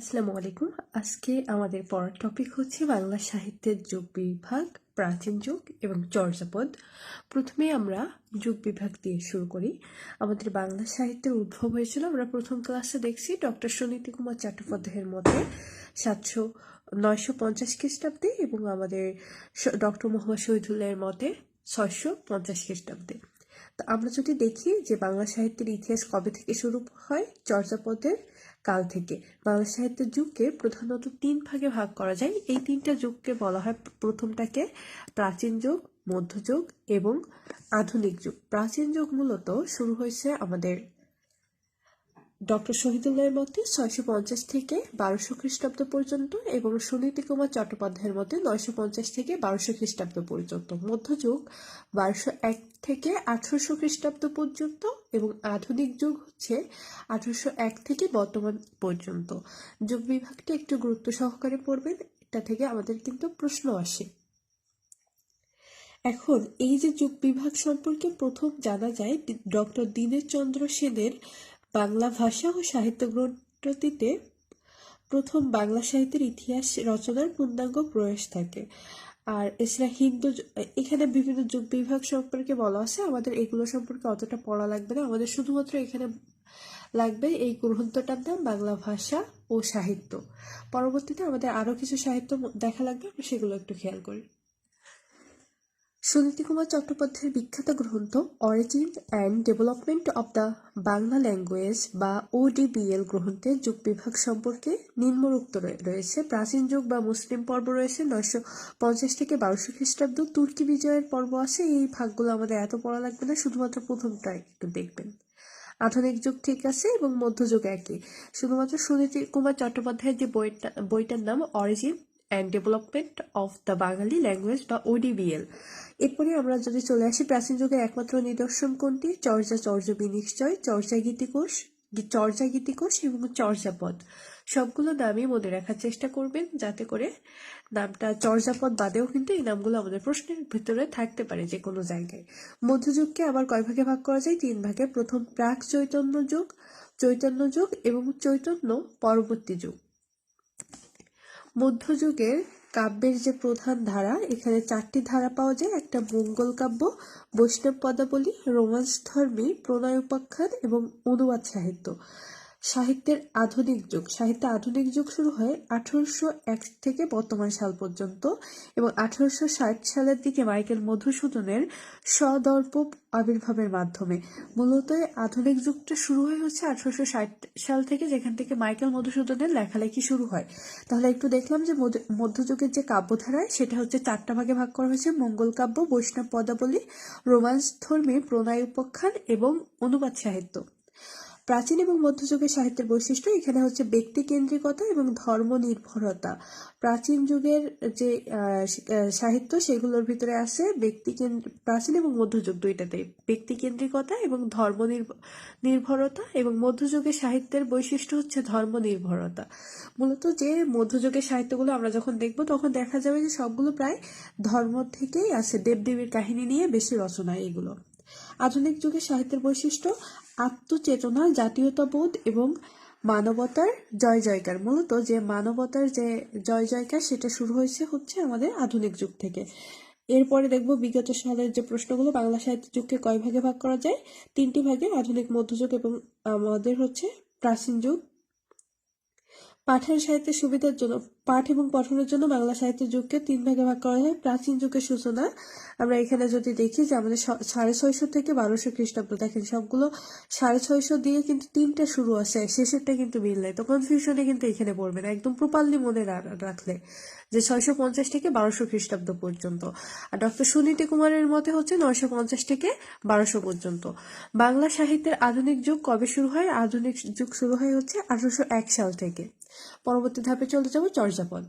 আসসালামু আলাইকুম। আজকে আমাদের পড়ার টপিক হচ্ছে বাংলা সাহিত্যের যুগ বিভাগ, প্রাচীন যুগ এবং চর্যাপদ। প্রথমে আমরা যুগ বিভাগ দিয়ে শুরু করি। আমাদের বাংলা সাহিত্যের উদ্ভব হয়েছিল। আমরা প্রথম ক্লাসে দেখছি ডক্টর সুনীতি কুমার চট্টোপাধ্যায়ের মতে সাতশো নয়শো পঞ্চাশ খ্রিস্টাব্দে এবং আমাদের ডক্টর মোহাম্মদ শহীদুল্লাহের মতে ছয়শো পঞ্চাশ খ্রিস্টাব্দে। আমরা যদি দেখি যে বাংলা সাহিত্যের ইতিহাস কবে থেকে শুরু হয়, চর্যাপদের কাল থেকে, বাংলা সাহিত্যের যুগকে প্রধানত তিন ভাগে ভাগ করা যায়। এই তিনটা যুগকে বলা হয় প্রথমটাকে প্রাচীন যুগ মধ্যযুগ এবং আধুনিক যুগ। প্রাচীন যুগ মূলত শুরু হয়েছে আমাদের ডক্টর শহীদুল্লাহের মতে ছয়শো পঞ্চাশ থেকে বারোশো খ্রিস্টাব্দ পর্যন্ত এবং সুনীতি কুমার চট্টোপাধ্যায়ের মতে নয়শো পঞ্চাশ থেকে বারোশো খ্রিস্টাব্দ পর্যন্ত। মধ্যযুগ বারোশো এক থেকে আঠারোশো খ্রিস্টাব্দ পর্যন্ত এবং আধুনিক যুগ হচ্ছে আঠারোশো এক থেকে বর্তমান পর্যন্ত। যুগ বিভাগটা একটু গুরুত্ব সহকারে পড়বেন, এটা থেকে আমাদের কিন্তু প্রশ্ন আসে। এখন এই যে যুগ বিভাগ সম্পর্কে প্রথম জানা যায় ডক্টর দীনেশ চন্দ্র সেনের বাংলা ভাষা ও সাহিত্য গ্রন্থটিতে প্রথম বাংলা সাহিত্যের ইতিহাস রচনার পূর্ণাঙ্গ প্রয়াস থাকে। আর এছাড়া হিন্দু এখানে বিভিন্ন যুগ বিভাগ সম্পর্কে বলা আছে। আমাদের এগুলো সম্পর্কে অতটা পড়া লাগবে না। আমাদের শুধুমাত্র এখানে লাগবে এই গ্রন্থটার নাম বাংলা ভাষা ও সাহিত্য। পরবর্তীতে আমাদের আরও কিছু সাহিত্য দেখা লাগবে, আমরা সেগুলো একটু খেয়াল করি। সুনীতি কুমার চট্টোপাধ্যায়ের বিখ্যাত গ্রন্থ origin and development of the Bangla language বা ওডিবিএল গ্রন্থের যুগ বিভাগ সম্পর্কে নিম্নরুক্ত রয়েছে। প্রাচীন যুগ বা মুসলিম পর্ব রয়েছে, নয়শো পঞ্চাশ থেকে বারোশো খ্রিস্টাব্দ। তুর্কি বিজয়ের পর্ব আছে, এই ভাগগুলো আমাদের এত পড়া লাগবে না, শুধুমাত্র প্রথমটা একটু দেখবেন। আধুনিক যুগ ঠিক আছে এবং মধ্যযুগ একই। শুধুমাত্র সুনীতি কুমার চট্টোপাধ্যায়ের যে বইটা, বইটার নাম origin and development of the Bengali language বা ওডিবিএল এরপরে আমরা যদি চলে আসি প্রাচীন যুগের একমাত্র নিদর্শন কোনটি? চর্যা, চর্য বিনিশ্চয়, চর্যা গীতিকোষ চর্যা গীতিকোষ এবং চর্যাপদ। সবগুলো নামই মনে রাখার চেষ্টা করবেন যাতে করে নামটা চর্যাপদ বাদেও কিন্তু এই নামগুলো আমাদের প্রশ্নের ভিতরে থাকতে পারে যে কোনো জায়গায়। মধ্যযুগকে আবার কয় ভাগে ভাগ করা যায়? তিন ভাগে। প্রথম প্রাক চৈতন্য যুগ চৈতন্য যুগ এবং চৈতন্য পরবর্তী যুগ। মধ্যযুগের কাব্যের যে প্রধান ধারা, এখানে চারটি ধারা পাওয়া যায়। একটা মঙ্গল কাব্য, বৈষ্ণব পদাবলী রোমান্স ধর্মী, প্রণয় উপাখ্যান এবং অনুবাদ সাহিত্য। সাহিত্যের আধুনিক যুগ। সাহিত্যে আধুনিক যুগ শুরু হয় আঠারোশো এক থেকে বর্তমান সাল পর্যন্ত এবং আঠারোশো ষাট সালের দিকে মাইকেল মধুসূদনের সদর্প আবির্ভাবের মাধ্যমে। মূলত আধুনিক যুগটা শুরু হয় হচ্ছে আঠারোশো ষাট সাল থেকে, যেখান থেকে মাইকেল মধুসূদনের লেখালেখি শুরু হয়। তাহলে একটু দেখলাম যে মধ্যযুগের যে কাব্যধারায়, সেটা হচ্ছে চারটা ভাগে ভাগ করা হয়েছে। মঙ্গল কাব্য, বৈষ্ণব পদাবলী রোমান্স ধর্মী প্রণয় উপাখ্যান এবং অনুবাদ সাহিত্য। প্রাচীন এবং মধ্যযুগের সাহিত্যের বৈশিষ্ট্য এখানে হচ্ছে ব্যক্তি কেন্দ্রিকতা এবং ধর্ম নির্ভরতা প্রাচীন যুগের যে সাহিত্য সেগুলোর ভিতরে আছে ব্যক্তি প্রাচীন এবং মধ্যযুগ দুইটাতেই ব্যক্তি কেন্দ্রিকতা এবং ধর্ম নির্ভরতা এবং মধ্যযুগের সাহিত্যের বৈশিষ্ট্য হচ্ছে ধর্ম নির্ভরতা মূলত যে মধ্যযুগের সাহিত্যগুলো আমরা যখন দেখব, তখন দেখা যাবে যে সবগুলো প্রায় ধর্ম থেকেই আছে। দেবদেবীর কাহিনী নিয়ে বেশি রচনা এগুলো। আধুনিক যুগের সাহিত্যের বৈশিষ্ট্য আত্মচেতনা জাতীয়তাবোধ এবং মানবতার জয় জয়কার মূলত যে মানবতার যে জয় জয়কার সেটা শুরু হয়েছে হচ্ছে আমাদের আধুনিক যুগ থেকে। এরপরে দেখব বিগত সালের যে প্রশ্নগুলো, বাংলা সাহিত্য যুগকে কয় ভাগে ভাগ করা যায়? তিনটি ভাগে, আধুনিক মধ্যযুগ এবং আমাদের হচ্ছে প্রাচীন যুগ। পাঠের সাহিত্যের সুবিধার জন্য, পাঠ এবং পঠনের জন্য বাংলা সাহিত্য যুগকে তিন ভাগে ভাগ করা হয়। প্রাচীন যুগের সূচনা, আমরা এখানে যদি দেখি যে আমাদের সাড়ে ছয়শো থেকে বারোশো খ্রিস্টাব্দ, দেখেন সবগুলো সাড়ে ছয়শো দিয়ে কিন্তু তিনটা শুরু আছে শেষেরটা কিন্তু মিল নাই। তো কনফিউশনে কিন্তু এখানে পড়বে না একদম প্রপারলি মনে রাখলে যে ছয়শো পঞ্চাশ থেকে বারোশো খ্রিস্টাব্দ পর্যন্ত। আর ডক্টর সুনীতি কুমারের মতে হচ্ছে নয়শো পঞ্চাশ থেকে বারোশো পর্যন্ত। বাংলা সাহিত্যের আধুনিক যুগ কবে শুরু হয়? আধুনিক যুগ শুরু হয় হচ্ছে আঠারোশো এক সাল থেকে। পরবর্তী ধাপে চলে যাব চর্যাপদ।